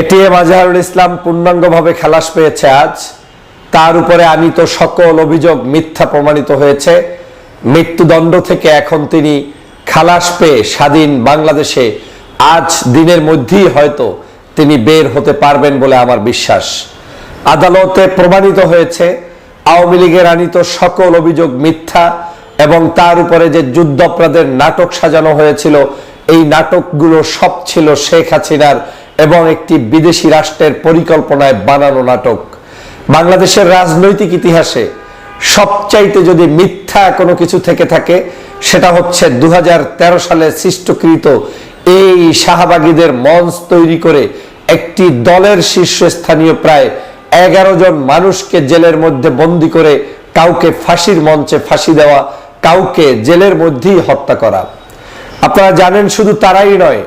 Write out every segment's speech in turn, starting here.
ATM Azharul Islam পূর্ণাঙ্গভাবে খালাস পেয়েছে আজ। তার উপরে আনিত সকল অভিযোগ মিথ্যা প্রমাণিত হয়েছে। মৃত্যুদণ্ড থেকে এখন তিনি খালাস পেয়ে স্বাধীন বাংলাদেশে আজ দিনের মধ্যেই হয়তো তিনি বের হতে পারবেন বলে আমার বিশ্বাস। আদালতে প্রমাণিত হয়েছে, আওয়ামী লীগের আনিত সকল অভিযোগ মিথ্যা এবং তার উপরে যে যুদ্ধাপরাধের নাটক সাজানো হয়েছিল, এই নাটকগুলো সব ছিল শেখ হাসিনার এবং একটি বিদেশি রাষ্ট্রের পরিকল্পনায় বানানো নাটক। বাংলাদেশের রাজনৈতিক ইতিহাসে সবচাইতে যদি মিথ্যা কোনো কিছু থেকে থাকে, সেটা হচ্ছে দুই হাজার তেরো সালে সৃষ্টকৃত এই শাহবাগীদের মঞ্চ তৈরি করে একটি দলের শীর্ষস্থানীয় প্রায় এগারো জন মানুষকে জেলের মধ্যে বন্দি করে কাউকে ফাঁসির মঞ্চে ফাঁসি দেওয়া, কাউকে জেলের মধ্যেই হত্যা করা। আপনারা জানেন শুধু তারাই নয়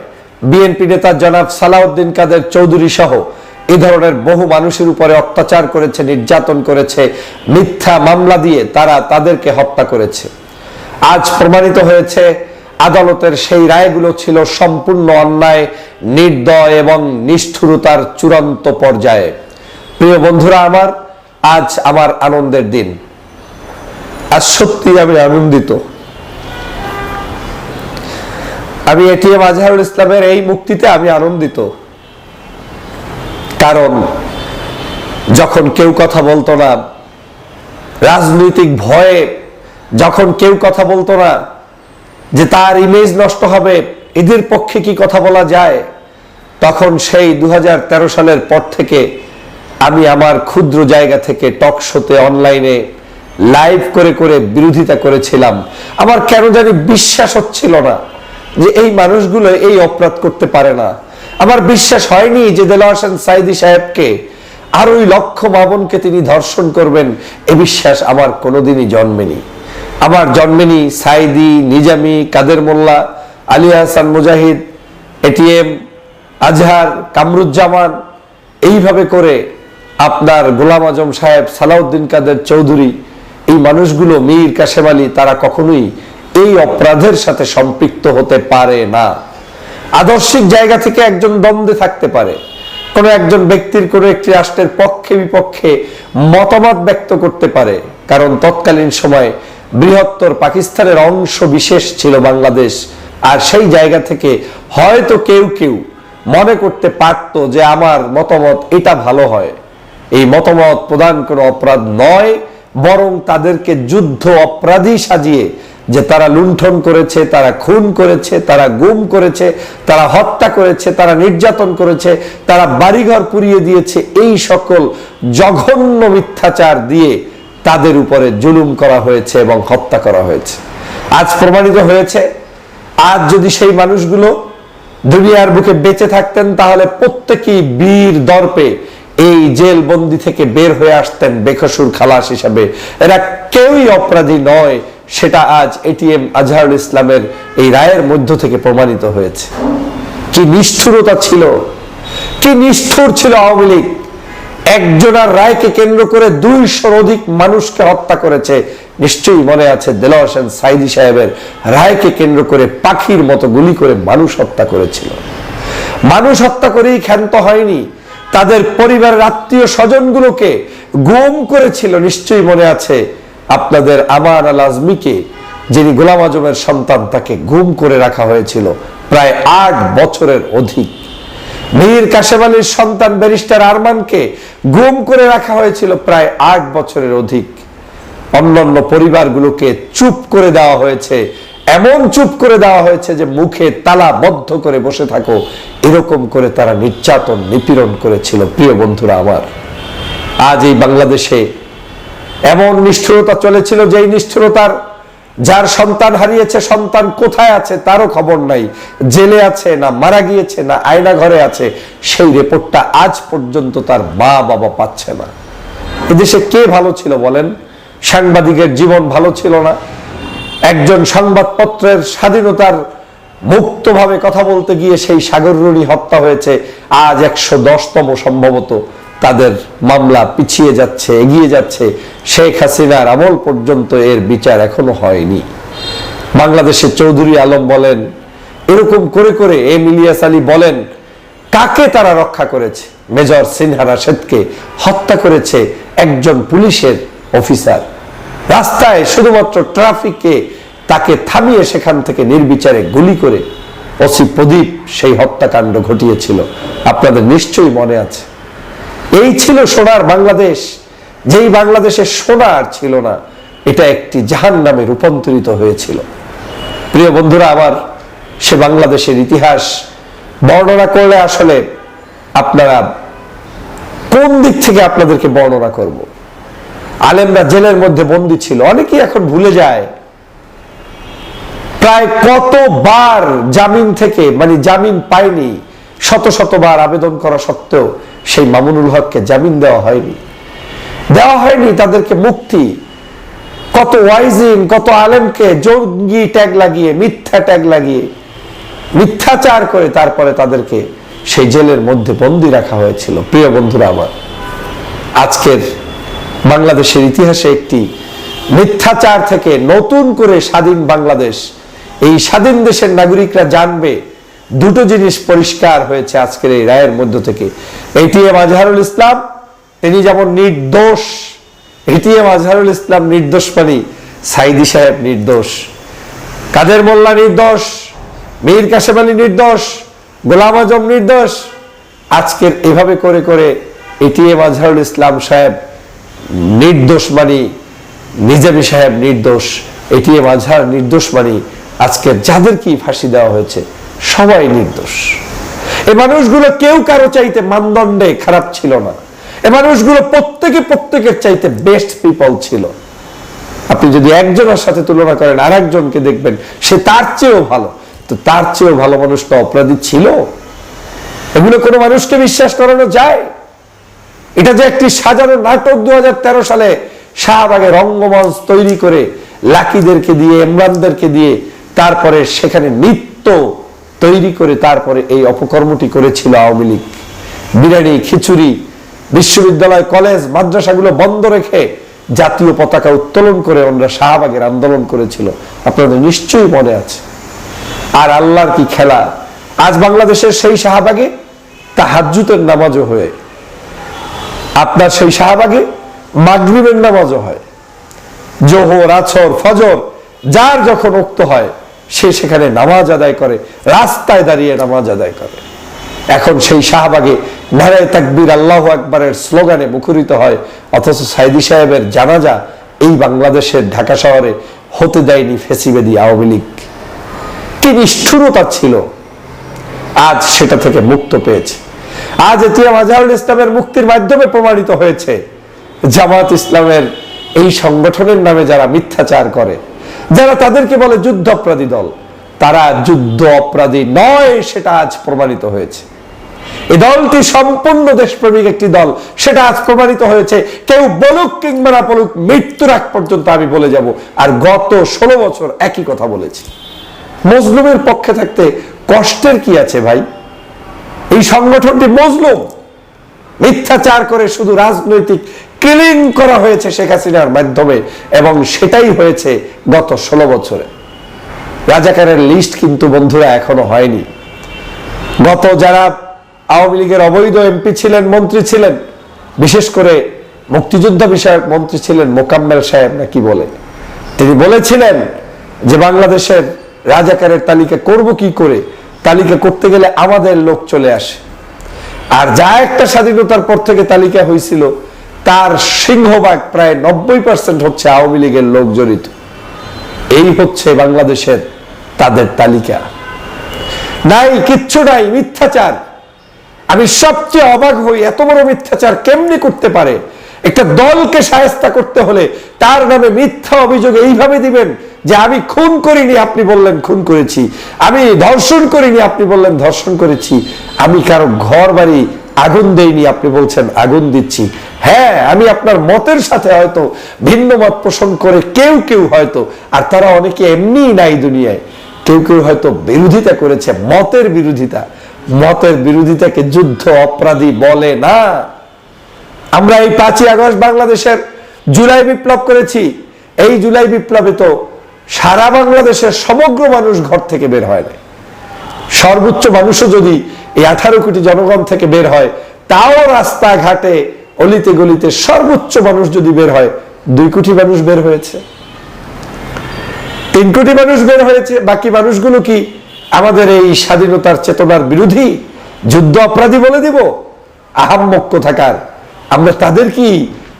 বিএনপি নেতা জনাব সালাউদ্দিন কাদের চৌধুরী সহ এ ধরনের বহু মানুষের উপরে অত্যাচার করেছে, নির্যাতন করেছে, মিথ্যা মামলা দিয়ে তারা তাদেরকে হত্যা করেছে। আজ প্রমাণিত হয়েছে, আদালতের সেই রায়গুলো ছিল সম্পূর্ণ অন্যায়, নির্দয় এবং নিষ্ঠুরতার চূড়ান্ত পর্যায়ে। প্রিয় বন্ধুরা আমার, আজ আমার আনন্দের দিন। আজ সত্যি আমি আনন্দিত। আমি এটিএম আজহারুল ইসলামের এই মুক্তিতে আমি আনন্দিত। কারণ যখন কেউ কথা বলতো না, রাজনৈতিক ভয়ে যখন কেউ কথা বলতো না যে তার ইমেজ নষ্ট হবে, এদের পক্ষে কি কথা বলা যায়, তখন সেই দু হাজার তেরো সালের পর থেকে আমি আমার ক্ষুদ্র জায়গা থেকে টক শোতে অনলাইনে লাইভ করে করে বিরোধিতা করেছিলাম। আমার কেন জানি বিশ্বাস হচ্ছিল না। যে এই মানুষগুলো এই অপরাধ করতে পারে না। আমার বিশ্বাস হয়নি যে দেলা সাইদি সাহেবকে আর ওই লক্ষ মামনকে তিনি ধর্ষণ করবেন, এ বিশ্বাস আমার কোনোদিনই জন্মেনি। আমার জন্মেনি সাইদি, নিজামি, কাদের মোল্লা, আলী হাসান মুজাহিদ এটিএম আজহার, কামরুজ্জামান, এইভাবে করে আপনার গোলাম আজম সাহেব সালাউদ্দিন কাদের চৌধুরী, এই মানুষগুলো মীর কাশেম আলী তারা কখনোই এই অপরাধের সাথে সম্পৃক্ত হতে পারে না। আদর্শিক জায়গা থেকে একজন দ্বন্দ্বে থাকতে পারে। কোনো একজন ব্যক্তির কোনো একটি রাষ্ট্রের পক্ষে, বিপক্ষে মতামত ব্যক্ত করতে পারে। কারণ তৎকালীন সময় বৃহত্তর পাকিস্তানের অংশ বিশেষ ছিল বাংলাদেশ। আর সেই জায়গা থেকে হয়তো কেউ কেউ মনে করতে পারতো যে আমার মতামত এটা ভালো হয়। এই মতামত প্রদান কোনো অপরাধ নয়, বরং তাদেরকে যুদ্ধ অপরাধী সাজিয়ে যে তারা লুণ্ঠন করেছে, তারা খুন করেছে, তারা গুম করেছে, তারা হত্যা করেছে, তারা নির্যাতন করেছে, তারা বাড়িঘর পুড়িয়ে দিয়েছে, এই সকল জঘন্য মিথ্যাচার দিয়ে তাদের উপরে জুলুম করা হয়েছে এবং হত্যা করা হয়েছে। আজ প্রমাণিত হয়েছে, আজ যদি সেই মানুষগুলো দুনিয়ার বুকে বেঁচে থাকতেন, তাহলে প্রত্যেকেই বীর দর্পে এই জেল বন্দি থেকে বের হয়ে আসতেন বেকসুর খালাস হিসাবে। এরা কেউই অপরাধী নয় সেটা আজ এটিএম আজহারুল ইসলামের এই রায়ের মধ্য থেকে প্রমাণিত হয়েছে। কি নিষ্ঠুরতা ছিল, কি নিষ্ঠুর ছিল আওয়ামী লীগ? একজনের রায়কে কেন্দ্র করে দুইশোর অধিক মানুষকে হত্যা করেছে। নিশ্চয়ই মনে আছে দেলা হোসেন সাইদি সাহেবের রায়কে কেন্দ্র করে পাখির মতো গুলি করে মানুষ হত্যা করেছিল। মানুষ হত্যা করেই ক্ষান্ত হয়নি। তাদের পরিবারের আত্মীয় স্বজনগুলোকে গুম করেছিল। নিশ্চয়ই মনে আছে আপনাদের আমার আল আজমিকে, যিনি গোলাম আজমের সন্তান, তাকে গুম করে রাখা হয়েছিল প্রায় আট বছরের অধিক। মীর কাশেম আলীর সন্তান ব্যারিস্টার আরমানকে গুম করে রাখা হয়েছিল প্রায় আট বছরের অধিক। অন্যান্য পরিবারগুলোকে চুপ করে দেওয়া হয়েছে, এমন চুপ করে দেওয়া হয়েছে যে মুখে তালা বদ্ধ করে বসে থাকো, এরকম করে তারা নির্যাতন নিপীড়ন করেছিল, প্রিয় বন্ধুরা আমার। আজ এই বাংলাদেশে এমন নিষ্ঠুরতা চলেছিল যেই নিষ্ঠুরতার যার সন্তান হারিয়েছে, সন্তান কোথায় আছে তারও খবর নাই। জেলে আছে না মারা গিয়েছে না আয়না ঘরে আছে, সেই রিপোর্টটা আজ পর্যন্ত তার মা বাবা পাচ্ছে না। এদেশে কে ভালো ছিল বলেন? সাংবাদিকের জীবন ভালো ছিল না। একজন সংবাদপত্রের স্বাধীনতার মুক্তভাবে কথা বলতে গিয়ে সেই সাগররণী হত্যা হয়েছে, আজ একশো দশতম সম্ভবত। তাদের মামলা পিছিয়ে যাচ্ছে, এগিয়ে যাচ্ছে। শেখ হাসিনার আমল পর্যন্ত এর বিচার এখনও হয়নি। বাংলাদেশের চৌধুরী আলম বলেন, এরকম করে করে এম ইলিয়াস আলী বলেন, কাকে তারা রক্ষা করেছে? মেজর সিনহা রাশেদকে হত্যা করেছে একজন পুলিশের অফিসার। রাস্তায় শুধুমাত্র ট্রাফিকে তাকে থামিয়ে সেখান থেকে নির্বিচারে গুলি করে ওসি প্রদীপ সেই হত্যাকাণ্ড ঘটিয়েছিল। আপনাদের নিশ্চয়ই মনে আছে। এই ছিল সোনার বাংলাদেশ। যেই বাংলাদেশে সোনার ছিল না, এটা একটি জাহান নামে রূপান্তরিত হয়েছিল। প্রিয় বন্ধুরা, আমার সে বাংলাদেশের ইতিহাস বর্ণনা করলে আসলে আপনারা কোন দিক থেকে আপনাদেরকে বর্ণনা করব? আলেমরা জেলের মধ্যে বন্দী ছিল। অনেকেই এখন ভুলে যায়। প্রায় কতবার জামিন থেকে মানে জামিন পায়নি, শত শতবার আবেদন করা সত্ত্বেও সেই মামুনুল হককে জামিন দেওয়া হয়নি। দেওয়া হয়নি তাদেরকে মুক্তি। কত ওয়াইজিন, কত আলেমকে জঙ্গি ট্যাগ লাগিয়ে, মিথ্যা ট্যাগ লাগিয়ে, মিথ্যাচার করে তারপরে তাদেরকে সেই জেলের মধ্যে বন্দি রাখা হয়েছিল। প্রিয় বন্ধুরা আমার, আজকের বাংলাদেশের ইতিহাসে একটি মিথ্যাচার থেকে নতুন করে স্বাধীন বাংলাদেশ, এই স্বাধীন দেশের নাগরিকরা জানবে দুটো জিনিস পরিষ্কার হয়েছে আজকের এই রায়ের মধ্য থেকে। এটিএম আজহারুল ইসলাম, তিনি যেমন নির্দোষ এটিএম আজহারুল ইসলাম নির্দোষ মানে সাইদি সাহেব নির্দোষ। কাদের মোল্লা নির্দোষ, মীর কাসেম আলী নির্দোষ, গোলাম আজম নির্দোষ। আজকের এভাবে করে করে এটিএম আজহারুল ইসলাম সাহেব নির্দোষ মানি নিজামী সাহেব নির্দোষ এটিএম আজহার নির্দোষ মানি আজকে যাদেরকে ফাঁসি দেওয়া হয়েছে। সবাই নির্দোষ। এই মানুষগুলো কেউ কারও চাইতে মানদণ্ডে খারাপ ছিল না। এ মানুষগুলো প্রত্যেকে প্রত্যেকের চাইতে বেস্ট পিপল ছিল। আপনি যদি একজনের সাথে তুলনা করেন আর একজনকে দেখবেন, সে তার চেয়েও ভালো। তো তার চেয়েও ভালো মানুষ তো অপরাধী ছিল। এগুলো কোনো মানুষকে বিশ্বাস করানো যায়? এটা যে একটি সাজানো নাটক দু হাজার তেরো সালে শাহবাগে রঙ্গমঞ্চ তৈরি করে লাকিদেরকে দিয়ে, ইমরানদেরকে দিয়ে, তারপরে সেখানে নৃত্য তৈরি করে তারপরে এই অপকর্মটি করেছিল আওয়ামী লীগ। বিরিয়ানি, খিচুড়ি, বিশ্ববিদ্যালয়, কলেজ, মাদ্রাসাগুলো বন্ধ রেখে জাতীয় পতাকা উত্তোলন করে ওনারা শাহবাগের আন্দোলন করেছিল। আপনাদের নিশ্চয়ই মনে আছে। আর আল্লাহর কি খেলা? আজ বাংলাদেশের সেই শাহবাগে তাহাজ্জুতের নামাজও হয়ে। আপনার সেই শাহবাগে মাগরিবের নামাজও হয়। জোহর আছর ফজর, যার যখন উক্ত হয় সে সেখানে নামাজ আদায় করে, রাস্তায় দাঁড়িয়ে নামাজ আদায় করে। এখন সেই শাহবাগে নারায় তাকবীর আল্লাহ আকবরের স্লোগানে মুখরিত হয়, অথচ সাইদি সাহেবের জানাজা এই বাংলাদেশের ঢাকা শহরে হতে দেয়নি ফেসিবেদি আওয়ামী লীগ। কি নিষ্ঠুরতা ছিল। আজ সেটা থেকে মুক্ত পেয়েছে। আজ এটিএম আজহারুল ইসলামের মুক্তির মাধ্যমে প্রমাণিত হয়েছে, জামাত ইসলামের এই সংগঠনের নামে যারা মিথ্যাচার করে যারা তাদেরকে বলে যুদ্ধ অপরাধী দল, তারা যুদ্ধ অপরাধী নয়, সেটা আজ প্রমাণিত হয়েছে। এই দলটি সম্পূর্ণ দেশপ্রেমিক একটি দল, সেটা আজ প্রমাণিত হয়েছে। কেউ বলুক কিংবা না বলুক, মৃত্যুর আগ পর্যন্ত আমি বলে যাব, আর গত ষোলো বছর একই কথা বলেছি। মজলুমের পক্ষে থাকতে কষ্টের কি আছে ভাই? এই সংগঠনটি মজলুম। মিথ্যাচার করে শুধু রাজনৈতিক ক্লিন করা হয়েছে শেখ হাসিনার মাধ্যমে এবং সেটাই হয়েছে গত ষোলো বছরে। রাজাকারের লিস্ট কিন্তু বন্ধুরা এখনও হয়নি। গত যারা আওয়ামী লীগের অবৈধ এমপি ছিলেন, মন্ত্রী ছিলেন, বিশেষ করে মুক্তিযোদ্ধা বিষয়ক মন্ত্রী ছিলেন মোকাম্মেল সাহেব নাকি বলে? তিনি বলেছিলেন যে বাংলাদেশের রাজাকারের তালিকা করব কি করে? তালিকা করতে গেলে আমাদের লোক চলে আসে। আর যা একটা স্বাধীনতার পর থেকে তালিকা হয়েছিল তার সিংহভাগ প্রায় নব্বই পার্সেন্ট হচ্ছে আওয়ামী লীগের লোক জড়িত। এই হচ্ছে বাংলাদেশের তাদের তালিকা। নাই, কিচ্ছু নাই, মিথ্যাচার। আমি সবচেয়ে অবাক হই এত বড় মিথ্যাচার কেমনি করতে পারে? একটা দলকে সায়স্তা করতে হলে তার নামে মিথ্যা অভিযোগ এইভাবে দিবেন যে আমি খুন করিনি, আপনি বললেন খুন করেছি। আমি ধর্ষণ করিনি, আপনি বললেন ধর্ষণ করেছি। আমি কারও ঘর বাড়ি আগুন দেইনি, আপনি বলছেন আগুন দিচ্ছি। হ্যাঁ আমি আপনার মতের সাথে হয়তো ভিন্ন মত পোষণ করে কেউ কেউ হয়তো, আর তারা অনেকে এমনিই নাই দুনিয়ায়, কেউ কেউ হয়তো বিরোধিতা করেছে, মতের বিরোধিতা। মতের বিরোধিতাকে যুদ্ধ অপরাধী বলে না। আমরা এই পাঁচই আগস্ট বাংলাদেশের জুলাই বিপ্লব করেছি। এই জুলাই বিপ্লবে তো সারা বাংলাদেশের সমগ্র মানুষ ঘর থেকে বের হয় না সর্বোচ্চ মানুষও যদি এই আঠারো কোটি জনগণ থেকে বের হয়, তাও রাস্তাঘাটে অলিতে গলিতে সর্বোচ্চ মানুষ যদি বের হয়, দুই কোটি মানুষ বের হয়েছে। তিন কোটি মানুষ বের হয়েছে, বাকি মানুষগুলো কি আমাদের এই স্বাধীনতার চেতনার বিরোধী? যুদ্ধ অপরাধী বলে দিব? আহাম্মক থাকার। আমরা তাদের কি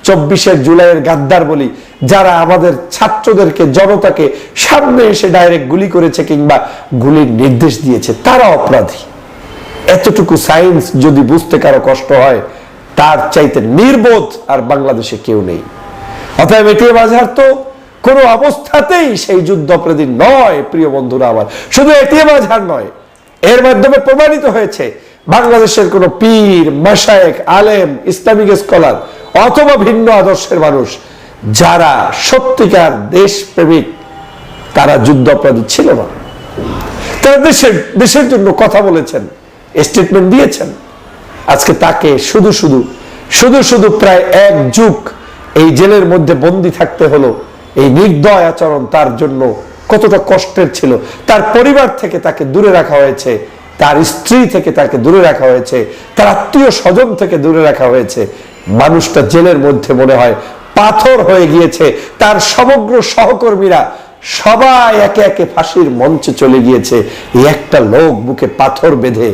চব্বিশে জুলাইয়ের গাদ্দার বলি, যারা আমাদের ছাত্রদেরকে, জনতাকে সামনে এসে ডাইরেক্ট গুলি করেছে কিংবা গুলির নির্দেশ দিয়েছে, তারা অপরাধী। এতটুকু সায়েন্স যদি বুঝতে কারও কষ্ট হয়, তার চাইতে নির্বোধ আর বাংলাদেশে কেউ নেই। অতএব এটিএম আজহার তো কোনো অবস্থাতেই সেই যুদ্ধ অপরাধী নয়, প্রিয় বন্ধুরা আমার। শুধু এটিএম আজহার নয়, এর মাধ্যমে প্রমাণিত হয়েছে, বাংলাদেশের কোন পীর মাসায়েক আলেম, ইসলামিক স্কলার অথবা ভিন্ন আদর্শের মানুষ যারা সত্যিকার দেশপ্রেমিক, তারা যুদ্ধ অপরাধী ছিল না। তারা দেশের দেশের জন্য কথা বলেছেন। স্টেটমেন্ট দিয়েছেন। আজকে তাকে শুধু শুধু শুধু শুধু প্রায় এক যুগ এই জেলের মধ্যে বন্দি থাকতে হলো। এই নির্দয় আচরণ তার জন্য কতটা কষ্টের ছিল। তার পরিবার থেকে তাকে দূরে রাখা হয়েছে। তার স্ত্রী থেকে তাকে দূরে রাখা হয়েছে। তার আত্মীয় স্বজন থেকে দূরে রাখা হয়েছে। মানুষটা জেলের মধ্যে মনে হয় পাথর হয়ে গিয়েছে। তার সমগ্র সহকর্মীরা সবাই একে একে ফাঁসির মঞ্চে চলে গিয়েছে। এই একটা লোক বুকে পাথর বেঁধে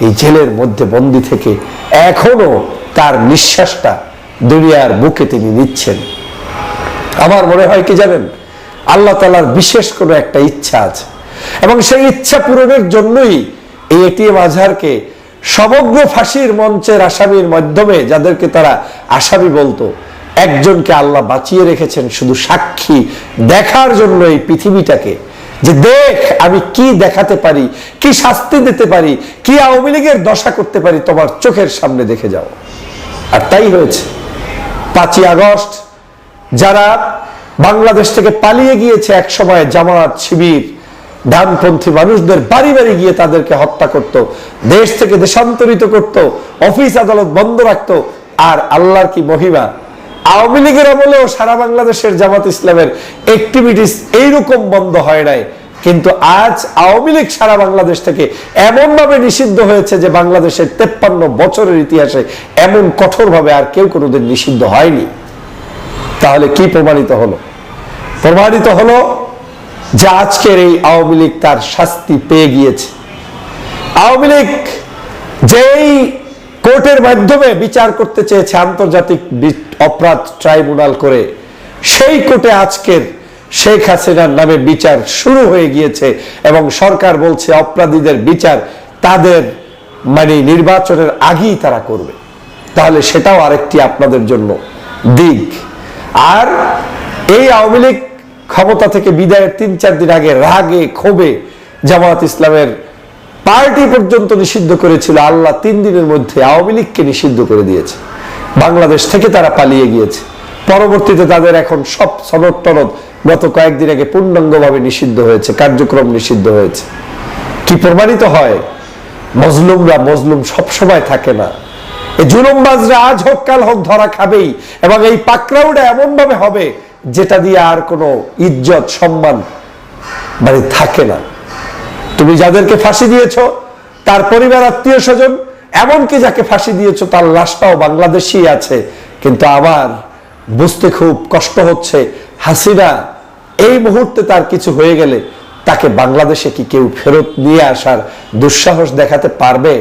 এই জেলের মধ্যে বন্দি থেকে এখনও তার নিঃশ্বাসটা দুনিয়ার বুকে তিনি নিচ্ছেন। আমার মনে হয় কি জানেন? আল্লাহ তালার বিশেষ কোনো একটা ইচ্ছা আছে। এবং সেই ইচ্ছা পূরণের জন্যই এই এটিএম আজহারকে সমগ্র ফাঁসির মঞ্চের আসামির মাধ্যমে যাদেরকে তারা আসামি বলতো, একজনকে আল্লাহ বাঁচিয়ে রেখেছেন শুধু সাক্ষী দেখার জন্য এই পৃথিবীটাকে। যে দেখ আমি কি দেখাতে পারি, কি শাস্তি দিতে পারি, কি আওয়ামী লীগের দশা করতে পারি, তোমার চোখের সামনে দেখে যাও। আর তাই হয়েছে। পাঁচই আগস্ট, যারা বাংলাদেশ থেকে পালিয়ে গিয়েছে এক সময় জামাত শিবির, ডানপন্থী মানুষদের বাড়ি বাড়ি গিয়ে তাদেরকে হত্যা করত, দেশ থেকে দেশান্তরিত করত, অফিস আদালত বন্ধ রাখত, আর আল্লাহর কি মহিমা? আওয়ামী লীগের আমলেও সারা বাংলাদেশের জামাত ইসলামের অ্যাক্টিভিটিস এইরকম বন্ধ হয় নাই। কিন্তু আজ আওয়ামী লীগ সারা বাংলাদেশ থেকে এমন ভাবে নিষিদ্ধ হয়েছে যে বাংলাদেশের তেপ্পান্ন বছরের ইতিহাসে এমন কঠোরভাবে আর কেউ কোনোদিন নিষিদ্ধ হয়নি। তাহলে কি প্রমাণিত হলো? প্রমাণিত হলো যে আজকের এই আওয়ামী লীগ তার শাস্তি পেয়ে গিয়েছে। আওয়ামী লীগ যেই কোর্টের মাধ্যমে বিচার করতে চেয়েছে আন্তর্জাতিক অপরাধ ট্রাইব্যুনাল করে। সেই কোর্টে আজকের শেখ হাসিনার নামে বিচার শুরু হয়ে গিয়েছে এবং সরকার বলছে অপরাধীদের বিচার তাদের মানে নির্বাচনের আগেই তারা করবে। তাহলে সেটাও আরেকটি আপনাদের জন্য দিক। আর এই আওয়ামী লীগ ক্ষমতা থেকে বিদায়ের তিন চার দিন আগে রাগে ক্ষোভে জামায়াত ইসলামের পার্টি পর্যন্ত নিষিদ্ধ করেছিল। আল্লাহ তিন দিনের মধ্যে আওয়ামী লীগকে নিষিদ্ধ করে দিয়েছে। বাংলাদেশ থেকে তারা পালিয়ে গিয়েছে। পরবর্তীতে তাদের এখন সব সনদ টনদ গত কয়েকদিন আগে পূর্ণাঙ্গভাবে নিষিদ্ধ হয়েছে, কার্যক্রম নিষিদ্ধ হয়েছে। কি প্রমাণিত হয়? মজলুমরা মজলুম সব সময় থাকে না। এই জুলুমবাজরা আজ হোক, কাল হোক, ধরা খাবেই এবং এই পাকড়াউটা এমন ভাবে হবে যেটা দিয়ে আর কোনো ইজ্জত, সম্মান মানে থাকে না। তুমি যাদেরকে ফাঁসি দিয়েছ, তার পরিবার, আত্মীয় স্বজন, এমনকি যাকে ফাঁসি দিয়েছ, তার লাশটাও বাংলাদেশি আছে। কিন্তু আমার বুঝতে খুব কষ্ট হচ্ছে, হাসিনা এই মুহূর্তে তার কিছু হয়ে গেলে তাকে বাংলাদেশে কি কেউ ফেরত নিয়ে আসার দুঃসাহস দেখাতে পারবে?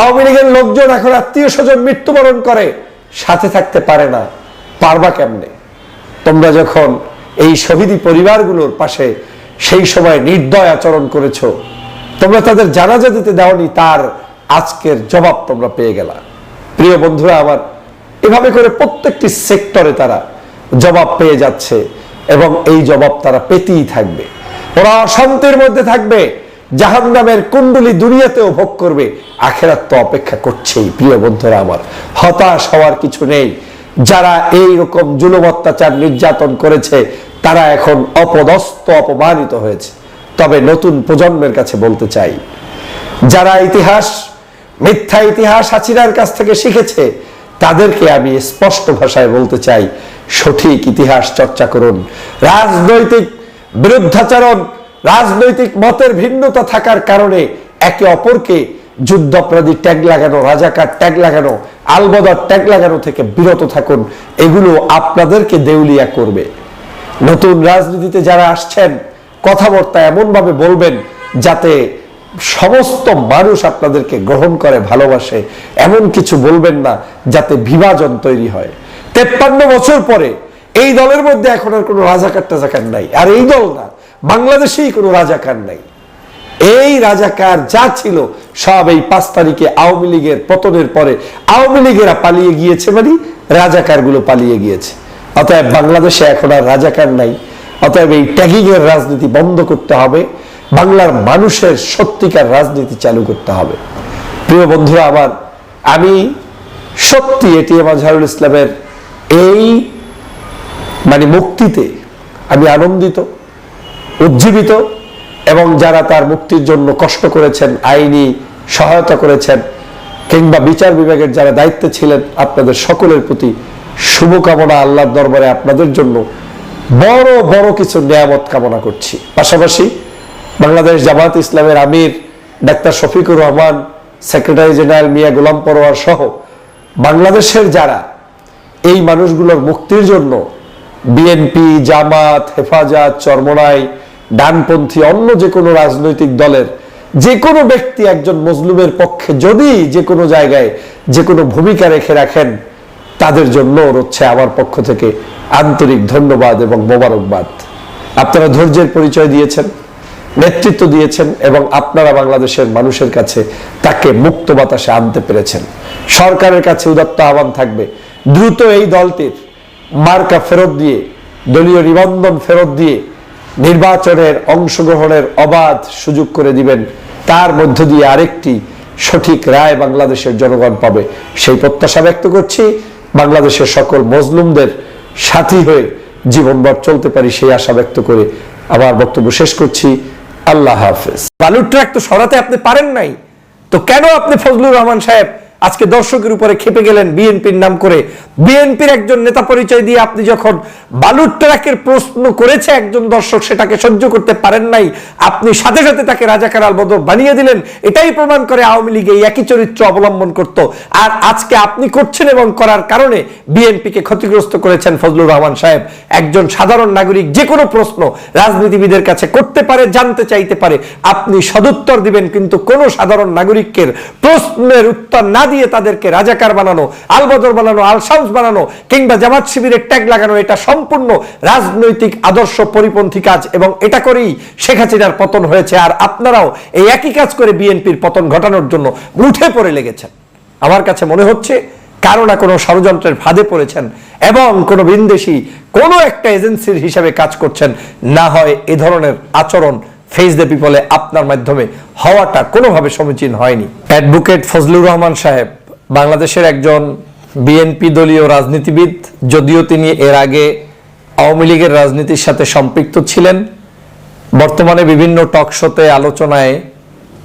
আওয়ামী লীগের লোকজন এখন আত্মীয় স্বজন মৃত্যুবরণ করে, সাথে থাকতে পারে না। পারবা কেমনে? তোমরা যখন এই শহীদি পরিবারগুলোর পাশে সেই সময় নির্দয় আচরণ করেছ। তোমরা তাদের জানাজা দিতে দাওনি, তার আজকের জবাব তোমরা পেয়ে গেলা। প্রিয় বন্ধুরা, আমার এভাবে করে প্রত্যেকটি সেক্টরে তারা জবাব পেয়ে যাচ্ছে এবং এই জবাব তারা পেতেই থাকবে। ওরা অশান্তির মধ্যে থাকবে জাহান নামের কুণ্ডলি দুনিয়াতেও ভোগ করবে, আখেরাত তো অপেক্ষা করছেই। প্রিয় বন্ধুরা, আমার হতাশ হওয়ার কিছু নেই। যারা এই রকম জুলুম অত্যাচার নির্যাতন করেছে, তারা এখন অপদস্থ, অপমানিত হয়েছে। তবে নতুন প্রজন্মের কাছে বলতে চাই, যারা ইতিহাস, মিথ্যা ইতিহাস হাসিনার কাছ থেকে শিখেছে, তাদেরকে আমি স্পষ্ট ভাষায় বলতে চাই, সঠিক ইতিহাস চর্চা করুন। রাজনৈতিক বিরুদ্ধাচরণ, রাজনৈতিক মতের ভিন্নতা থাকার কারণে একে অপরকে যুদ্ধাপরাধী ট্যাগ লাগানো, রাজাকার ট্যাগ লাগানো আলবদর ট্যাগ লাগানো থেকে বিরত থাকুন। এগুলো আপনাদেরকে দেউলিয়া করবে। নতুন রাজনীতিতে যারা আসছেন, কথাবার্তা এমনভাবে বলবেন যাতে সমস্ত মানুষ আপনাদেরকে গ্রহণ করে, ভালোবাসে। এমন কিছু বলবেন না যাতে বিভাজন তৈরি হয়। তেপ্পান্ন বছর পরে এই দলের মধ্যে এখন আর কোনো রাজাকার টাজাকার নাই। আর এই দল না, বাংলাদেশেই কোনো রাজাকার নাই। এই রাজাকার যা ছিল সব এই পাঁচ তারিখে আওয়ামী লীগের পতনের পরে আওয়ামী লীগেরা পালিয়ে গিয়েছে মানে রাজাকারগুলো পালিয়ে গিয়েছে। অতএব বাংলাদেশে এখন আর রাজাকার নাই। অতএব এই ট্যাগিং এর রাজনীতি বন্ধ করতে হবে। বাংলার মানুষের সত্যিকার রাজনীতি চালু করতে হবে। প্রিয় বন্ধুরা, আমার আমি সত্যি এটিএম আজহারুল ইসলামের এই মানে মুক্তিতে আমি আনন্দিত, উজ্জীবিত এবং যারা তার মুক্তির জন্য কষ্ট করেছেন, আইনি সহায়তা করেছেন, কিংবা বিচার বিভাগের যারা দায়িত্বে ছিলেন, আপনাদের সকলের প্রতি শুভকামনা আল্লাহর দরবারে আপনাদের জন্য বড় বড় কিছু নিয়ামত কামনা করছি। পাশাপাশি বাংলাদেশ জামাত ইসলামের আমির doctor Shafiqur Rahman, secretary general Mia Golam Parwar সহ বাংলাদেশের যারা এই মানুষগুলোর মুক্তির জন্য বিএনপি, জামাত, হেফাজত, চরমনাই ডানপন্থী, অন্য যে কোনো রাজনৈতিক দলের যে কোনো ব্যক্তি একজন মজলুমের পক্ষে যদি যে কোনো জায়গায় যে কোনো ভূমিকা রেখে রাখেন, তাদের জন্য হচ্ছে আমার পক্ষ থেকে আন্তরিক ধন্যবাদ এবং মোবারকবাদ। আপনারা ধৈর্যের পরিচয় দিয়েছেন, নেতৃত্ব দিয়েছেন এবং আপনারা বাংলাদেশের মানুষের কাছে তাকে মুক্ত বাতাসে আনতে পেরেছেন। সরকারের কাছে উদাত্ত আহ্বান থাকবে। দ্রুত এই দলটির মার্কা ফেরত দিয়ে, দলীয় নিবন্ধন ফেরত দিয়ে নির্বাচনের অংশগ্রহণের অবাধ সুযোগ করে দিবেন, তার মধ্য দিয়ে আরেকটি সঠিক রায় বাংলাদেশের জনগণ পাবে। সেই প্রত্যাশা ব্যক্ত করছি, বাংলাদেশের সকল মজলুমদের সাথী হয়ে জীবনভর চলতে পারি সেই আশা ব্যক্ত করে আমার বক্তব্য শেষ করছি। আল্লাহ হাফেজ। বালুর ট্রাক তো সরাতে আপনি পারেন নাই। তো কেন আপনি ফজলুর রহমান সাহেব আজকে দর্শকের উপরে খেপে গেলেন বিএনপির নাম করে। বিএনপির একজন নেতা পরিচয় দিয়ে আপনি যখন বালুর ট্রাকের প্রশ্ন করেছে একজন দর্শক, সেটাকে সহ্য করতে পারেন নাই। আপনি সাথে সাথে তাকে রাজাকার আলবদর বানিয়ে দিলেন। এটাই প্রমাণ করে আওয়ামী লীগ এই একই চরিত্র অবলম্বন করত। আর আজকে আপনি করছেন এবং করার কারণে বিএনপিকে ক্ষতিগ্রস্ত করেছেন ফজলুর রহমান সাহেব। একজন সাধারণ নাগরিক, যে কোনো প্রশ্ন রাজনীতিবিদের কাছে করতে পারে, জানতে চাইতে পারে। আপনি সদুত্তর দিবেন, কিন্তু কোনো সাধারণ নাগরিকের প্রশ্নের উত্তর না দিয়ে তাদেরকে রাজাকার বানানো, আলবদর বানানো, আলসাউস বানানো, কিংবা জামাত শিবিরের ট্যাগ লাগানো, এটা সম্পূর্ণ রাজনৈতিক আদর্শ পরিপন্থী কাজ এবং এটা করেই শেখ হাসিনার পতন হয়েছে। আর আপনারাও এই একই কাজ করে বিএনপির পতন ঘটানোর জন্য উঠে পড়ে লেগেছেন। আমার কাছে মনে হচ্ছে কারও না কোনো ষড়যন্ত্রের ফাঁদে পড়েছেন এবং কোনো বিন্দেশি কোনো একটা এজেন্সির হিসাবে কাজ করছেন। না হয় এ ধরনের আচরণ ফেস দ্য পিপলে আপনার মাধ্যমে হওয়াটা কোনোভাবে সমীচীন হয়নি। অ্যাডভোকেট ফজলুর রহমান সাহেব বাংলাদেশের একজন বিএনপি দলীয় রাজনীতিবিদ, যদিও তিনি এর আগে আওয়ামী লীগের রাজনীতির সাথে সম্পৃক্ত ছিলেন। বর্তমানে বিভিন্ন টক শোতে আলোচনায়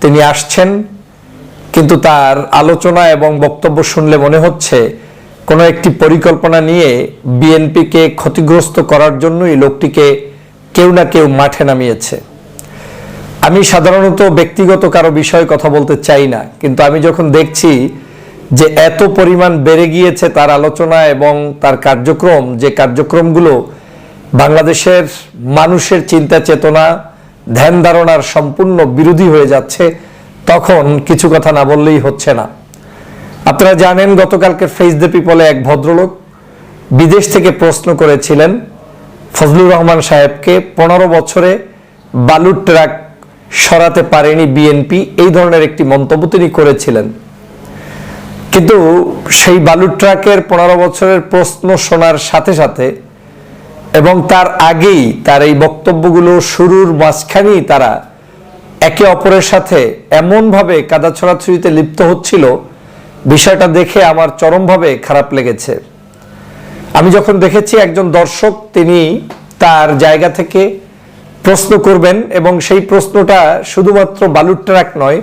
তিনি আসছেন। কিন্তু তার আলোচনা এবং বক্তব্য শুনলে মনে হচ্ছে, কোনো একটি পরিকল্পনা নিয়ে বিএনপিকে ক্ষতিগ্রস্ত করার জন্যই লোকটিকে কেউ না কেউ মাঠে নামিয়েছে। আমি সাধারণত ব্যক্তিগত কারও বিষয়ে কথা বলতে চাই না, কিন্তু আমি যখন দেখছি যে এত পরিমাণ বেড়ে গিয়েছে তার আলোচনা এবং তার কার্যক্রম, যে কার্যক্রমগুলো বাংলাদেশের মানুষের চিন্তা চেতনা, ধ্যান ধারণার সম্পূর্ণ বিরোধী হয়ে যাচ্ছে, তখন কিছু কথা না বললেই হচ্ছে না। আপনারা জানেন, গতকালকে ফেস দ্য পিপলে এক ভদ্রলোক বিদেশ থেকে প্রশ্ন করেছিলেন, ফজলুর রহমান সাহেবকে পনেরো বছরে বালুর ট্রাক সরাতে পারেনি বিএনপি এই ধরনের একটি মন্তব্য তিনি করেছিলেন। কিন্তু সেই বালুর ট্রাকের পনেরো বছরের প্রশ্ন শোনার সাথে সাথে এবং তার আগেই তার এই বক্তব্যগুলো শুরুর মাঝখানেই তারা একে অপরের সাথে এমনভাবে কাদা ছড়াছড়িতে লিপ্ত হচ্ছিল, বিষয়টা দেখে আমার চরমভাবে খারাপ লেগেছে। আমি যখন দেখেছি একজন দর্শক, তিনি তার জায়গা থেকে প্রশ্ন করবেন এবং সেই প্রশ্নটা শুধুমাত্র বালুর ট্রাক নয়,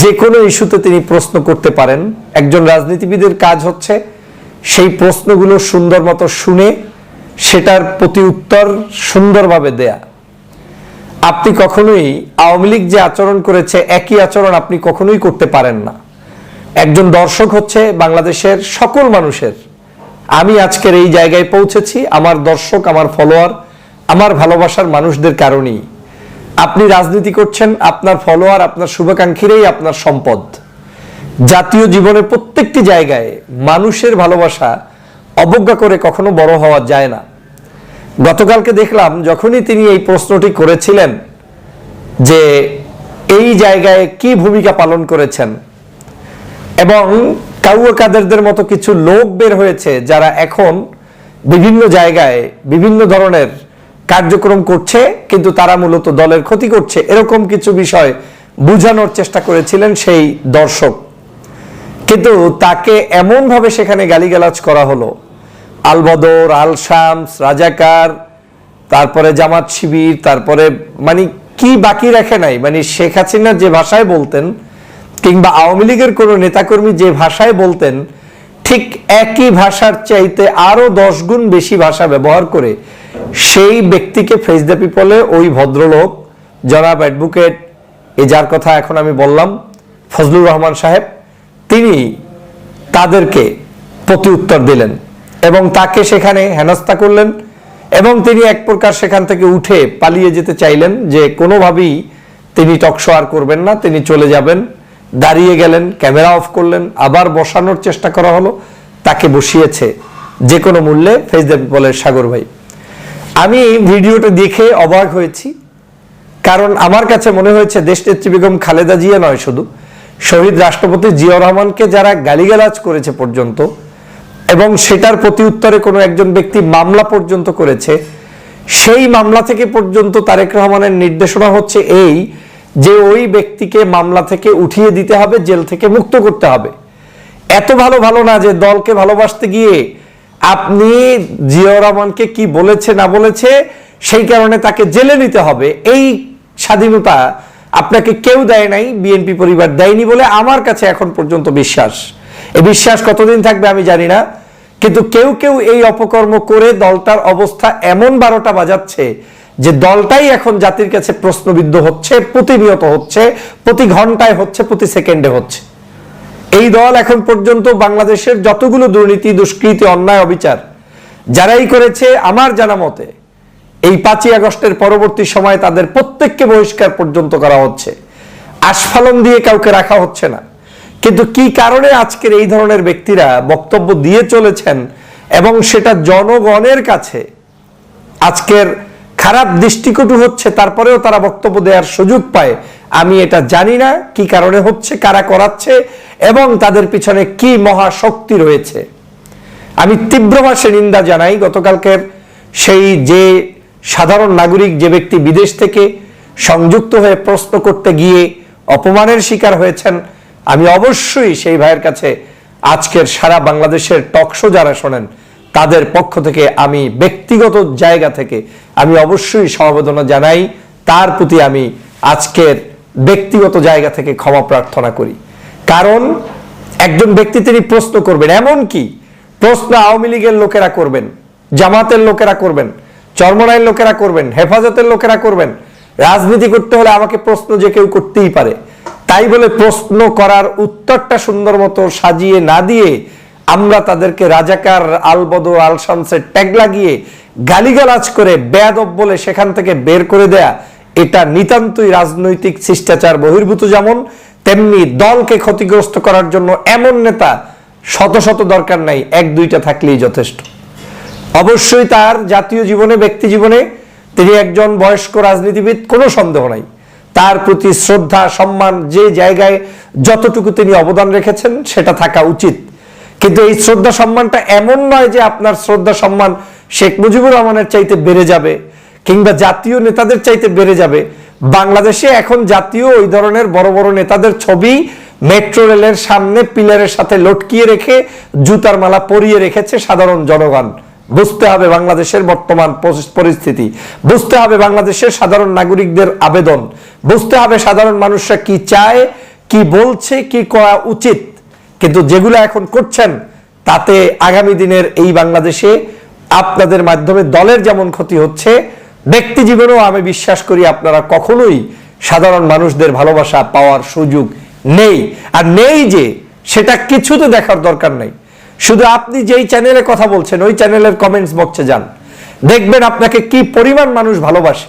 যে কোনো ইস্যুতে তিনি প্রশ্ন করতে পারেন। একজন রাজনীতিবিদের কাজ হচ্ছে সেই প্রশ্নগুলো সুন্দর মতো শুনে সেটার প্রতি উত্তর সুন্দরভাবে দেয়া। আপনি কখনোই আওয়ামী লীগ যে আচরণ করেছে, একই আচরণ আপনি কখনোই করতে পারেন না। একজন দর্শক হচ্ছে বাংলাদেশের সকল মানুষের। আমি আজকের এই জায়গায় পৌঁছেছি। আমার দর্শক, আমার ফলোয়ার আমার ভালোবাসার মানুষদের কারণেই। আপনি রাজনীতি করছেন, আপনার ফলোয়ার, আপনার শুভাকাঙ্ক্ষীরাই আপনার সম্পদ। জাতীয় জীবনের প্রত্যেকটি জায়গায় মানুষের ভালোবাসা অবজ্ঞা করে কখনো বড় হওয়া যায় না। গতকালকে দেখলাম, যখনই তিনি এই প্রশ্নটি করেছিলেন যে এই জায়গায় কি ভূমিকা পালন করেছেন এবং কাউয়া কাদেরদের মতো কিছু লোক বের হয়েছে যারা এখন বিভিন্ন জায়গায় বিভিন্ন ধরনের কার্যক্রম করছে, কিন্তু তারা মূলত দলের ক্ষতি করছে। এরকম কিছু বিষয় বুঝানোর চেষ্টা করেছিলেন সেই দর্শক। কিন্তু তাকে এমনভাবে সেখানে গালিগালাজ করা হলো। আলবদর আল শামস রাজাকার, তারপরে জামাত শিবির, তারপরে মানে কি বাকি রাখে নাই? মানে শেখ হাসিনা যে ভাষায় বলতেন, কিংবা আওয়ামী লীগের কোনো নেতাকর্মী যে ভাষায় বলতেন, ঠিক একই ভাষার চাইতে আরও দশ গুণ বেশি ভাষা ব্যবহার করে সেই ব্যক্তিকে ফেস দ্য পিপলে ওই ভদ্রলোক, জনাব অ্যাডভোকেট এ যার কথা এখন আমি বললাম, ফজলুর রহমান সাহেব, তিনি তাদেরকে প্রতি উত্তর দিলেন এবং তাকে সেখানে হেনস্থা করলেন এবং তিনি এক প্রকার সেখান থেকে উঠে পালিয়ে যেতে চাইলেন যে কোনোভাবেই তিনি টকশো আর করবেন না, তিনি চলে যাবেন, দাঁড়িয়ে গেলেন, ক্যামেরা অফ করলেন, আবার বসানোর চেষ্টা করা হলো, তাকে বসিয়েছে যে কোনো মূল্যে ফেস দ্য পিপলের সাগর ভাই। আমি ভিডিওটা দেখে অবাক হয়েছি। কারণ আমার কাছে মনে হয়েছে দেশ দেশনেত্রী বেগম খালেদা জিয়া নয় শুধু, শহীদ রাষ্ট্রপতি জিয়াউর রহমানকে যারা গালিগালাজ করেছে পর্যন্ত, এবং সেটার প্রতি উত্তরে কোনো একজন ব্যক্তি মামলা পর্যন্ত করেছে, সেই মামলা থেকে পর্যন্ত তারেক রহমানের নির্দেশনা হচ্ছে এই যে ওই ব্যক্তিকে মামলা থেকে উঠিয়ে দিতে হবে, জেল থেকে মুক্ত করতে হবে। এত ভালো ভালো না যে দলকে ভালোবাসতে গিয়ে আপনি জিয়াউর রহমানকে কি বলেছে, না বলেছে, সেই কারণে তাকে জেলে নিতে হবে। এই স্বাধীনতা আপনাকে কেউ দেয় নাই, বিএনপি পরিবার দেয়নি বলে আমার কাছে এখন পর্যন্ত বিশ্বাস। এই বিশ্বাস কতদিন থাকবে আমি জানি না, কিন্তু কেউ কেউ এই অপকর্ম করে দলটার অবস্থা এমন বারোটা বাজাচ্ছে যে দলটাই এখন জাতির কাছে প্রশ্নবিদ্ধ হচ্ছে, প্রতিনিয়ত হচ্ছে, প্রতি ঘন্টায় হচ্ছে, প্রতি সেকেন্ডে হচ্ছে। এই দল এখন পর্যন্ত বাংলাদেশের যতগুলো দুর্নীতি, দুষ্কৃতি, অন্যায়, অবিচার যারাই করেছে আমার জানা মতে, এই পাঁচই আগস্টের পরবর্তী সময়ে তাদের প্রত্যেককে বহিষ্কার পর্যন্ত করা হচ্ছে। আস্ফালন দিয়ে কাউকে রাখা হচ্ছে না। কিন্তু কি কারণে আজকের এই ধরনের ব্যক্তিরা বক্তব্য দিয়ে চলেছেন এবং সেটা জনগণের কাছে আজকের খারাপ দৃষ্টিকটু হচ্ছে, তারপরেও তারা বক্তব্য দেওয়ার সুযোগ পায় আমি এটা জানি না কি কারণে হচ্ছে, কারা করাচ্ছে এবং তাদের পিছনে কি মহাশক্তি রয়েছে। আমি তীব্র ভাষে নিন্দা জানাই, গতকালকের সেই যে সাধারণ নাগরিক, যে ব্যক্তি বিদেশ থেকে সংযুক্ত হয়ে প্রশ্ন করতে গিয়ে অপমানের শিকার হয়েছেন, আমি অবশ্যই সেই ভাইয়ের কাছে আজকের সারা বাংলাদেশের টকশো যারা শোনেন, তাদের পক্ষ থেকে আমি ব্যক্তিগত জায়গা থেকে আমি অবশ্যই সমবেদনা জানাই। তার প্রতি আমি আজকের ব্যক্তিগত জায়গা থেকে ক্ষমা প্রার্থনা করি। কারণ একজন ব্যক্তি তিনি প্রশ্ন করবেন, এমন কি? প্রশ্ন আওয়ামী লীগের লোকেরা করবেন, জামাতের লোকেরা করবেন চর্মনায়ের লোকেরা করবেন, হেফাজতের লোকেরা করবেন। রাজনীতি করতে হলে আমাকে প্রশ্ন যে কেউ করতেই পারে। তাই বলে প্রশ্ন করার উত্তরটা সুন্দর মতো সাজিয়ে না দিয়ে আমরা তাদেরকে রাজাকার আলবদর আলশামসের ট্যাগ লাগিয়ে গালিগালাজ করে বেয়াদব বলে সেখান থেকে বের করে দেয়া এটা নিতান্তই রাজনৈতিক শিষ্টাচার বহির্ভূত যেমন, তেমনি দলকে ক্ষতিগ্রস্ত করার জন্য এমন নেতা শত শত দরকার নাই, এক দুইটা থাকলেই যথেষ্ট। অবশ্যই তার জাতীয় জীবনে, ব্যক্তি জীবনে তিনি একজন বয়স্ক রাজনীতিবিদ কোনো সন্দেহ নাই। তার প্রতি শ্রদ্ধা, সম্মান যে জায়গায় যতটুকু তিনি অবদান রেখেছেন সেটা থাকা উচিত। কিন্তু এই শ্রদ্ধা সম্মানটা এমন নয় যে আপনার শ্রদ্ধা সম্মান শেখ মুজিবুর রহমানের চাইতে বেড়ে যাবে। কিংবা জাতীয় নেতাদের চাইতে বেড়ে যাবে। বাংলাদেশে এখন জাতীয় ওই ধরনের বড় বড় নেতাদের ছবি মেট্রো রেলের সামনে পিলারের সাথে লটকিয়ে রেখে জুতার মালা পরিয়ে রেখেছে সাধারণ জনগণ। বুঝতে হবে বাংলাদেশের বর্তমান পরিস্থিতি। বুঝতে হবে বাংলাদেশের সাধারণ নাগরিকদের আবেদন। বুঝতে হবে সাধারণ মানুষরা কি চায়, কি বলছে, কি করা উচিত। কিন্তু যেগুলো এখন করছেন, তাতে আগামী দিনের এই বাংলাদেশে আপনাদের মাধ্যমে দলের যেমন ক্ষতি হচ্ছে ব্যক্তি জীবনেও আমি বিশ্বাস করি আপনারা কখনোই সাধারণ মানুষদের ভালোবাসা পাওয়ার সুযোগ নেই। আর নেই যে, সেটা কিছুতে দেখার দরকার নেই। শুধু আপনি যেই চ্যানেলে কথা বলছেন, ওই চ্যানেলের কমেন্টস বক্সে যান। দেখবেন আপনাকে কি পরিমাণ মানুষ ভালোবাসে।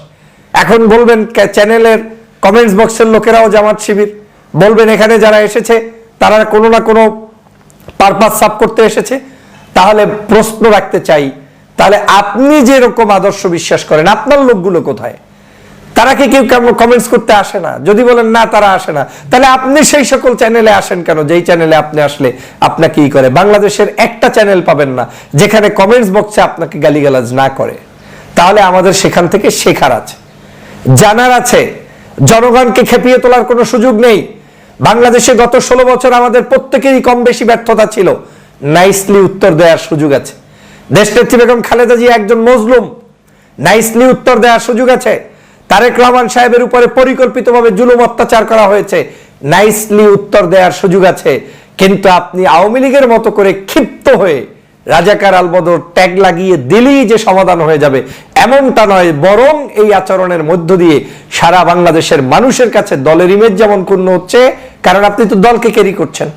এখন বলবেন চ্যানেলের কমেন্টস বক্সের লোকেরাও জামাত শিবির। বলবেন, এখানে যারা এসেছে, তারা কোনো না কোনো পারপাস সাফ করতে এসেছে। তাহলে প্রশ্ন রাখতে চাই তাহলে আপনি যেরকম আদর্শ বিশ্বাস করেন, আপনার লোকগুলো কোথায়? তারা কি কেউ কমেন্টস করতে আসে না? যদি বলেন, না, তারা আসে না। তাহলে আপনি সেই সকল চ্যানেলে আসেন কেন? যেই চ্যানেলে আপনি আসলে আপনাকে কি করে। বাংলাদেশের একটা চ্যানেল পাবেন না, যেখানে কমেন্টস বক্সে আপনাকে গালিগালাজ না করে। তাহলে আমাদের সেখান থেকে শেখার আছে। জানার আছে, জনগণকে খেপিয়ে তোলার কোনো সুযোগ নেই। বাংলাদেশে গত ষোলো বছর আমাদের প্রত্যেকেরই কম বেশি ব্যর্থতা ছিল। নাইসলি উত্তর দেওয়ার সুযোগ আছে। দেশনেত্রী বেগম খালেদা জি একজন মজলুম। নাইসলি উত্তর দেওয়ার সুযোগ আছে। তারেক রহমান সাহেবের উপরে পরিকল্পিতভাবে জুলুম অত্যাচার করা হয়েছে। নাইসলি উত্তর দেওয়ার সুযোগ আছে। কিন্তু আপনি আওয়ামী লীগের মতো করে ক্ষিপ্ত হয়ে রাজাকার আলবদর ট্যাগ লাগিয়ে দিলেই যে সমাধান হয়ে যাবে, এমনটা নয়, বরং এই আচরণের মধ্য দিয়ে সারা বাংলাদেশের মানুষের কাছে দলের ইমেজ যেমন ক্ষুণ্ণ হচ্ছে, কারণ আপনি তো দলকে ক্যারি করছেন।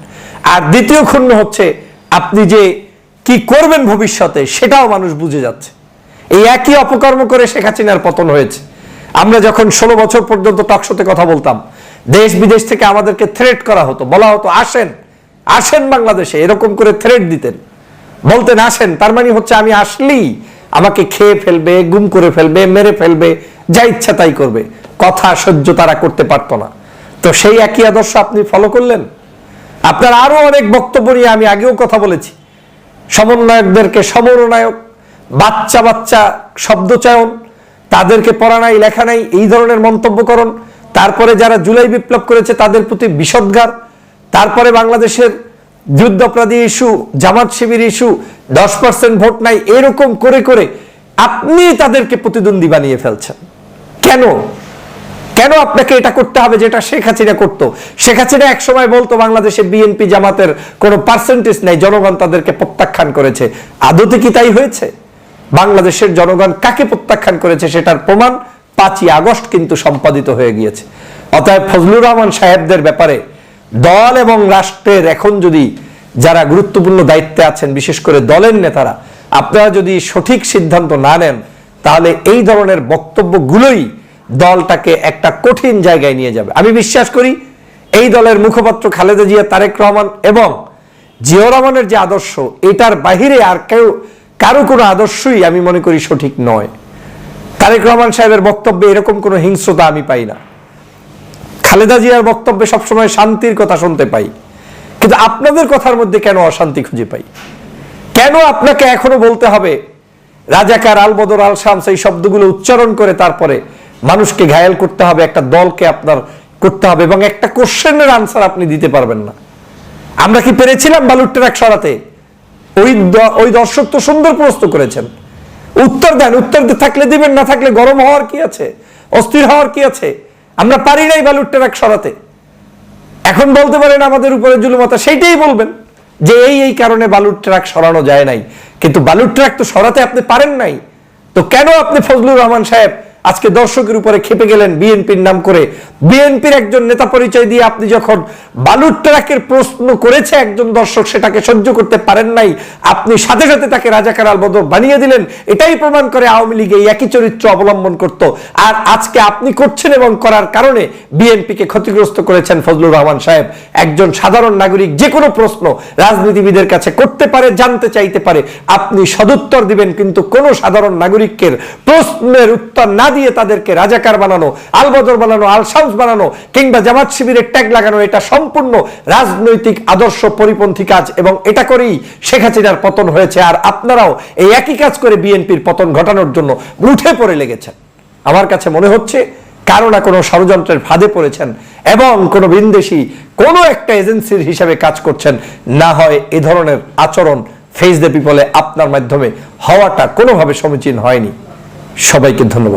আর দ্বিতীয় ক্ষুণ্ণ হচ্ছে, আপনি যে কি করবেন ভবিষ্যতে সেটাও মানুষ বুঝে যাচ্ছে। এই একই অপকর্ম করে শেখ হাসিনার পতন হয়েছে। আমরা যখন ষোলো বছর পর্যন্ত টকশোতে কথা বলতাম, দেশ বিদেশ থেকে আমাদেরকে থ্রেট করা হতো, বলা হতো, আসেন আসেন বাংলাদেশে। এরকম করে থ্রেট দিতেন। বলতেন, আসেন, তার মানে হচ্ছে আমি আসলেই আমাকে খেয়ে ফেলবে, গুম করে ফেলবে, মেরে ফেলবে, যা ইচ্ছা তাই করবে। কথা সহ্য তারা করতে পারতো না। তো সেই একই আদর্শ আপনি ফলো করলেন? আপনার আরও অনেক বক্তব্য নিয়ে আমি আগেও কথা বলেছি। সমন্বয়কদেরকে সমরনায়ক, বাচ্চা বাচ্চা শব্দচয়ন, তাদেরকে পড়া নাই, লেখা নাই, এই ধরনের মন্তব্য করুন। তারপরে যারা জুলাই বিপ্লব করেছে, তাদের প্রতি বিষদগার। তারপরে বাংলাদেশের যুদ্ধাপরাধী ইস্যু, জামাত শিবির ইস্যু, দশ পার্সেন্ট ভোট নাই, এরকম করে করে আপনি তাদেরকে প্রতিদ্বন্দ্বী বানিয়ে ফেলছেন। কেন? কেন আপনাকে এটা করতে হবে যেটা শেখ হাসিনা করতো? শেখ হাসিনা এক সময় বলতো বাংলাদেশে বিএনপি জামাতের কোনো পার্সেন্টেজ নেই, জনগণ তাদেরকে প্রত্যাখ্যান করেছে। আদতে কি তাই হয়েছে? বাংলাদেশের জনগণ কাকে প্রত্যাখ্যান করেছে সেটার প্রমাণ পাঁচই আগস্ট কিন্তু সম্পাদিত হয়ে গিয়েছে। অতএব ফজলুর রহমান সাহেবদের ব্যাপারে দল এবং রাষ্ট্রের এখন যদি যারা গুরুত্বপূর্ণ দায়িত্বে আছেন, বিশেষ করে দলের নেতারা, আপনারা যদি সঠিক সিদ্ধান্ত না নেন, তাহলে এই ধরনের বক্তব্যগুলোই দলটাকে একটা কঠিন জায়গায় নিয়ে যাবে। আমি বিশ্বাস করি এই দলের মুখপাত্র খালেদা জিয়া, তারেক রহমান এবং জিয়া রহমানের যে আদর্শ, এটার বাহিরে আর কেউ, কারও কোনো আদর্শই আমি মনে করি সঠিক নয়। তারেক রহমান সাহেবের বক্তব্যে এরকম কোনো হিংস্রতা আমি পাই না। খালেদা জিয়ার বক্তব্যে সবসময় শান্তির কথা শুনতে পাই। কিন্তু আপনাদের কথার মধ্যে কেন অশান্তি খুঁজে পাই? কেন আপনাকে এখনও বলতে হবে, রাজাকার আল বদর আল শামস এই শব্দগুলো উচ্চারণ করে তারপরে মানুষকে ঘায়াল করতে হবে, একটা দলকে আপনার করতে হবে এবং একটা কোশ্চেনের আনসার আপনি দিতে পারবেন না। আমরা কি পেরেছিলাম বালুর ট্রাক সরাতে? ওই ওই দর্শক তো সুন্দর প্রস্ত করেছেন। উত্তর দেন, উত্তর থাকলে দিবেন, না থাকলে গরম হওয়ার কি আছে? অস্থির হওয়ার কি আছে? আমরা পারি নাই বালুর ট্রাক সরাতে। এখন বলতে পারেন আমাদের উপরে জুলুমতা, সেইটাই বলবেন যে এই এই কারণে বালুর ট্রাক সরানো যায় নাই। কিন্তু বালুর ট্রাক তো সরাতে আপনি পারেন নাই। তো কেন আপনি ফজলুর রহমান সাহেব আজকে দর্শকের উপরে খেপে গেলেন বিএনপির নাম করে। বিএনপির একজন নেতা পরিচয় দিয়ে আপনি যখন বালুর ট্রাকের প্রশ্ন করেছে একজন দর্শক, সেটাকে সহ্য করতে পারেন নাই। আপনি সাথে সাথে তাকে রাজাকার আল বদর বানিয়ে দিলেন। এটাই প্রমাণ করে আওয়ামী লীগ এই একই চরিত্র অবলম্বন করত। আর আজকে আপনি করছেন এবং করার কারণে বিএনপিকে ক্ষতিগ্রস্ত করেছেন ফজলুর রহমান সাহেব। একজন সাধারণ নাগরিক যে কোনো প্রশ্ন রাজনীতিবিদের কাছে করতে পারে, জানতে চাইতে পারে। আপনি সদুত্তর দিবেন, কিন্তু কোনো সাধারণ নাগরিকের প্রশ্নের উত্তর না দিয়ে তাদেরকে রাজাকার বানানো, আলবদর বানানো আলশামস বানানো, কিংবা জামাত শিবিরের ট্যাগ লাগানো, এটা সম্পূর্ণ রাজনৈতিক আদর্শ পরিপন্থী কাজ এবং এটা করেই শেখ হাসিনার পতন হয়েছে। আর আপনারাও এই একই কাজ করে বিএনপির পতন ঘটানোর জন্য উঠে পড়ে লেগেছেন। আমার কাছে মনে হচ্ছে কারও না কোনো ষড়যন্ত্রের ফাঁদে পড়েছেন এবং কোনো বিন্দেশি কোনো একটা এজেন্সির হিসাবে কাজ করছেন। না হয় এ ধরনের আচরণ ফেস দ্য পিপলে আপনার মাধ্যমে হওয়াটা কোনোভাবে সমীচীন হয়নি। সবাইকে ধন্যবাদ।